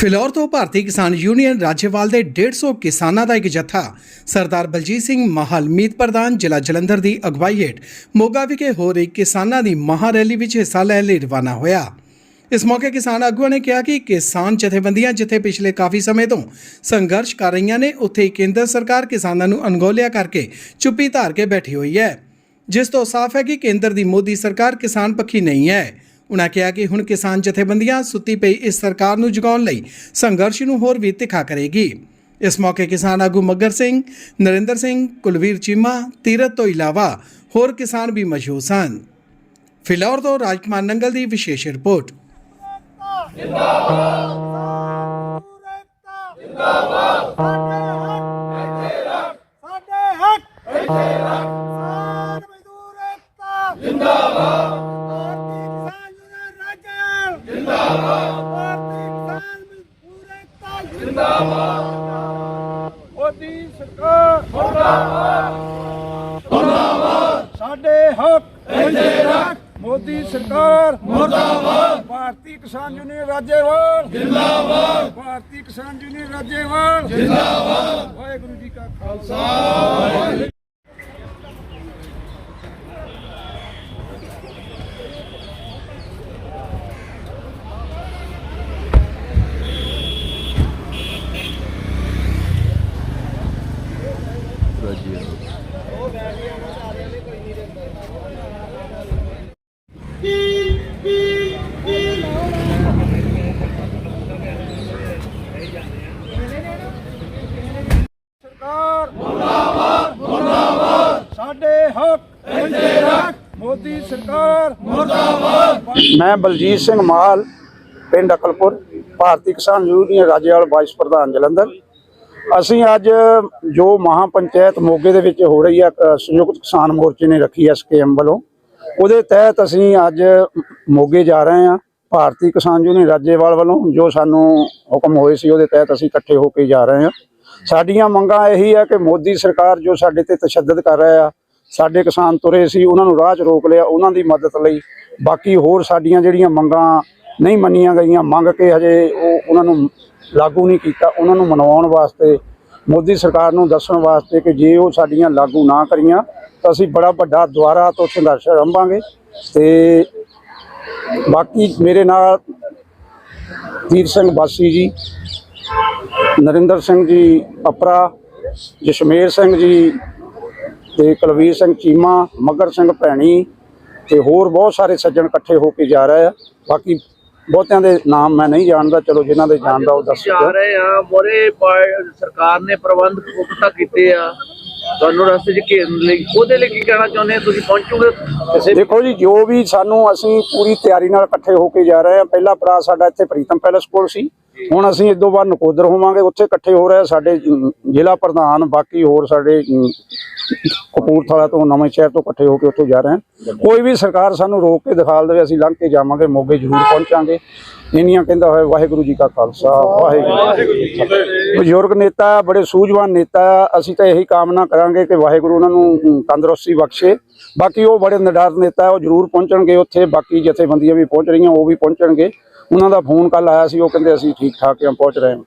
ਫਿਲੌਰ ਤੋਂ ਭਾਰਤੀ ਕਿਸਾਨ ਯੂਨੀਅਨ ਰਾਜੇਵਾਲ ਦੇ 150 ਕਿਸਾਨਾਂ ਦਾ ਇੱਕ ਜਥਾ ਸਰਦਾਰ ਬਲਜੀਤ ਸਿੰਘ ਮਾਹਲ ਮੀਤ ਪ੍ਰਧਾਨ ਜ਼ਿਲ੍ਹਾ ਜਲੰਧਰ ਦੀ ਅਗਵਾਈ ਹੇਠ ਮੋਗਾ ਵਿਖੇ ਹੋ ਰਹੀ ਕਿਸਾਨਾਂ ਦੀ ਮਹਾਂ ਰੈਲੀ ਵਿੱਚ ਹਿੱਸਾ ਲੈਣ ਲਈ ਰਵਾਨਾ ਹੋਇਆ। ਇਸ ਮੌਕੇ ਕਿਸਾਨ ਆਗੂਆਂ ਨੇ ਕਿਹਾ ਕਿ ਕਿਸਾਨ ਜਥੇਬੰਦੀਆਂ ਜਿੱਥੇ ਪਿਛਲੇ ਕਾਫੀ ਸਮੇਂ ਤੋਂ ਸੰਘਰਸ਼ ਕਰ ਰਹੀਆਂ ਨੇ, ਉੱਥੇ ਹੀ ਕੇਂਦਰ ਸਰਕਾਰ ਕਿਸਾਨਾਂ ਨੂੰ ਅਣਗੌਲਿਆ ਕਰਕੇ ਚੁੱਪੀ ਧਾਰ ਕੇ ਬੈਠੀ ਹੋਈ ਹੈ। ਜਿਸ ਤੋਂ ਸਾਫ਼ ਹੈ ਕਿ ਕੇਂਦਰ ਦੀ ਮੋਦੀ ਸਰਕਾਰ ਕਿਸਾਨ ਪੱਖੀ ਨਹੀਂ ਹੈ। ਉਨ੍ਹਾਂ ਕਿਹਾ ਕਿ ਹੁਣ ਕਿਸਾਨ ਜਥੇਬੰਦੀਆਂ ਸੁੱਤੀ ਪਈ ਇਸ ਸਰਕਾਰ ਨੂੰ ਜਗਾਉਣ ਲਈ ਸੰਘਰਸ਼ ਨੂੰ ਹੋਰ ਵੀ ਤਿੱਖਾ ਕਰੇਗੀ। ਇਸ ਮੌਕੇ ਕਿਸਾਨ ਆਗੂ ਮੱਗਰ ਸਿੰਘ, ਨਰਿੰਦਰ ਸਿੰਘ, ਕੁਲਵੀਰ ਚੀਮਾ ਤੀਰਤ ਤੋਂ ਇਲਾਵਾ ਹੋਰ ਕਿਸਾਨ ਵੀ ਮੌਜੂਦ ਸਨ। ਫਿਲੌਰ ਤੋਂ ਰਾਜਕੁਮਾਰ ਨੰਗਲ ਦੀ ਵਿਸ਼ੇਸ਼ ਰਿਪੋਰਟ। ਸਾਡੇ ਮੋਦੀ ਸਰਕਾਰ। ਮੁਰਦਾਬਾਦ। ਮੁਰਦਾਬਾਦ। ਸਾਡੇ ਹੱਕ ਸਾਡੇ ਹੱਕ ਮੋਦੀ ਸਰਕਾਰ। ਮੁਰਦਾਬਾਦ। ਭਾਰਤੀ ਕਿਸਾਨ ਯੂਨੀਅਨ ਰਾਜੇਵਾਲ। ਜਿੰਦਾਬਾਦ। ਭਾਰਤੀ ਕਿਸਾਨ ਯੂਨੀਅਨ ਰਾਜੇਵਾਲ। ਜਿੰਦਾਬਾਦ। ਵਾਹਿਗੁਰੂ ਜੀ ਕਾ ਖਾਲਸਾ ਸਰਕਾਰ ਮੁਰਦਾਬਾਦ ਮੁਰਦਾਬਾਦ ਸਾਡੇ ਹੱਕ ਸਾਡੇ ਹੱਕ ਸਰਕਾਰ। ਮੁਰਦਾਬਾਦ ਮੈਂ ਬਲਜੀਤ ਸਿੰਘ ਮਾਲ, ਪਿੰਡ ਅਕਲਪੁਰ, ਭਾਰਤੀ ਕਿਸਾਨ ਯੂਨੀਅਨ ਰਾਜੇਵਾਲ ਵਾਈਸ ਪ੍ਰਧਾਨ ਜਲੰਧਰ। ਅਸੀਂ ਅੱਜ ਜੋ ਮਹਾ ਪੰਚਾਇਤ ਮੋਗੇ ਦੇ ਵਿੱਚ ਹੋ ਰਹੀ ਹੈ ਸੰਯੁਕਤ ਕਿਸਾਨ ਮੋਰਚੇ ਨੇ ਰੱਖੀ ਹੈ ਸਕੇਮ ਵੱਲੋਂ, ਉਹਦੇ ਤਹਿਤ ਅਸੀਂ ਅੱਜ ਮੋਗੇ ਜਾ ਰਹੇ ਹਾਂ ਭਾਰਤੀ ਕਿਸਾਨ ਯੂਨੀਅਨ ਰਾਜੇਵਾਲ ਵੱਲੋਂ, ਜੋ ਸਾਨੂੰ ਹੁਕਮ ਹੋਏ ਸੀ, ਉਹਦੇ ਤਹਿਤ ਅਸੀਂ ਇਕੱਠੇ ਹੋ ਕੇ ਜਾ ਰਹੇ ਹਾਂ ਸਾਡੀਆਂ ਮੰਗਾਂ ਇਹੀ ਹੈ ਕਿ ਮੋਦੀ ਸਰਕਾਰ ਜੋ ਸਾਡੇ ਤੇ ਤਸ਼ੱਦਦ ਕਰ ਰਿਹਾ ਆ ਸਾਡੇ ਕਿਸਾਨ ਤੁਰੇ ਸੀ, ਉਹਨਾਂ ਨੂੰ ਰਾਹ 'ਚ ਰੋਕ ਲਿਆ, ਉਹਨਾਂ ਦੀ ਮਦਦ ਲਈ। ਬਾਕੀ ਹੋਰ ਸਾਡੀਆਂ ਜਿਹੜੀਆਂ ਮੰਗਾਂ ਨਹੀਂ ਮੰਨੀਆਂ ਗਈਆਂ, ਮੰਗ ਕੇ ਹਜੇ ਉਹ ਉਹਨਾਂ ਨੂੰ ਲਾਗੂ ਨਹੀਂ ਕੀਤਾ। ਉਹਨਾਂ ਨੂੰ ਮਨਾਉਣ ਵਾਸਤੇ, ਮੋਦੀ ਸਰਕਾਰ ਨੂੰ ਦੱਸਣ ਵਾਸਤੇ ਕਿ ਜੇ ਉਹ ਸਾਡੀਆਂ ਲਾਗੂ ਨਾ ਕਰੀਆਂ, ਤਾਂ ਅਸੀਂ ਬੜਾ ਵੱਡਾ ਦੁਆਰਾ ਤੋਂ ਸੰਘਰਸ਼ ਆਰੰਭਾਂਗੇ ਤੇ ਬਾਕੀ ਮੇਰੇ ਨਾਲ ਵੀਰ ਸਿੰਘ ਬਾਸੀ ਜੀ, ਨਰਿੰਦਰ ਸਿੰਘ ਜੀ ਅਪਰਾ, ਜਸ਼ਮੇਰ ਸਿੰਘ ਜੀ ਤੇ ਕੁਲਵੀਰ ਸਿੰਘ ਚੀਮਾ ਮਗਰ ਸਿੰਘ ਭੈਣੀ ਤੇ ਹੋਰ ਬਹੁਤ ਸਾਰੇ ਸੱਜਣ ਇਕੱਠੇ ਹੋ ਕੇ ਜਾ ਰਹੇ ਆ। ਬਾਕੀ ਬਹੁਤਿਆਂ ਦੇ ਨਾਮ ਮੈਂ ਨਹੀਂ ਜਾਣਦਾ ਚਲੋ ਜਿਨ੍ਹਾਂ ਦੇ ਜਾਣਦਾ ਉਹ ਦੱਸ ਜਾ ਰਹੇ ਆ ਮੋਰੇ ਸਰਕਾਰ ਨੇ ਪ੍ਰਬੰਧ ਪੁਖਤਾ ਕੀਤੇ ਆ। ਤੁਹਾਨੂੰ ਰਸਤੇ 'ਚ ਘੇਰਨ ਲਈ ਉਹਦੇ ਲਈ ਕੀ ਕਹਿਣਾ ਚਾਹੁੰਦੇ ਆ ਤੁਸੀਂ ਪਹੁੰਚੋਗੇ? ਦੇਖੋ ਜੀ ਜੋ ਵੀ ਸਾਨੂੰ ਅਸੀਂ ਪੂਰੀ ਤਿਆਰੀ ਨਾਲ ਇਕੱਠੇ ਹੋ ਕੇ ਜਾ ਰਹੇ ਹਾਂ ਪਹਿਲਾ ਪੜਾ ਸਾਡਾ ਇੱਥੇ ਪ੍ਰੀਤਮ ਪੈਲਸ ਕੋਲ ਸੀ। ਹੁਣ ਅਸੀਂ ਇਦੋਂ ਬਾਅਦ ਨਕੋਦਰ ਹੋਵਾਂਗੇ, ਉੱਥੇ ਇਕੱਠੇ ਹੋ ਰਹੇ ਸਾਡੇ ਜ਼ਿਲ੍ਹਾ ਪ੍ਰਧਾਨ, ਬਾਕੀ ਹੋਰ ਸਾਡੇ ਕਪੂਰਥਲਾ ਤੋਂ, ਨਵੇਂ ਸ਼ਹਿਰ ਤੋਂ ਇਕੱਠੇ ਹੋ ਕੇ ਉੱਥੇ ਜਾ ਰਹੇ ਹਨ। ਕੋਈ ਵੀ ਸਰਕਾਰ ਸਾਨੂੰ ਰੋਕ ਕੇ ਦਿਖਾਲ ਦੇਵੇ, ਅਸੀਂ ਲੰਘ ਕੇ ਜਾਵਾਂਗੇ, ਮੋਗੇ ਜ਼ਰੂਰ ਪਹੁੰਚਾਂਗੇ। ਇੰਨੀਆਂ ਕਹਿੰਦਾ ਹੋਇਆ, ਵਾਹਿਗੁਰੂ ਜੀ ਕਾ ਖਾਲਸਾ, ਵਾਹਿਗੁਰੂ ਜੀ ਕੀ ਫਤਿਹ। ਬਜ਼ੁਰਗ ਨੇਤਾ, ਬੜੇ ਸੂਝਵਾਨ ਨੇਤਾ, ਅਸੀਂ ਤਾਂ ਇਹੀ ਕਾਮਨਾ ਕਰਾਂਗੇ ਕਿ ਵਾਹਿਗੁਰੂ ਉਹਨਾਂ ਨੂੰ ਤੰਦਰੁਸਤੀ ਬਖਸ਼ੇ। ਬਾਕੀ ਉਹ ਬੜੇ ਨਿਡਰ ਨੇਤਾ ਉਹ ਜ਼ਰੂਰ ਪਹੁੰਚਣਗੇ ਉੱਥੇ, ਬਾਕੀ ਜਥੇਬੰਦੀਆਂ ਵੀ ਪਹੁੰਚ ਰਹੀਆਂ, ਉਹ ਵੀ ਪਹੁੰਚਣਗੇ। ਉਹਨਾਂ ਦਾ ਫੋਨ ਕੱਲ ਆਇਆ ਸੀ, ਉਹ ਕਹਿੰਦੇ ਅਸੀਂ ਠੀਕ ਠਾਕ ਹਾਂ ਪਹੁੰਚ ਰਹੇ ਹਾਂ।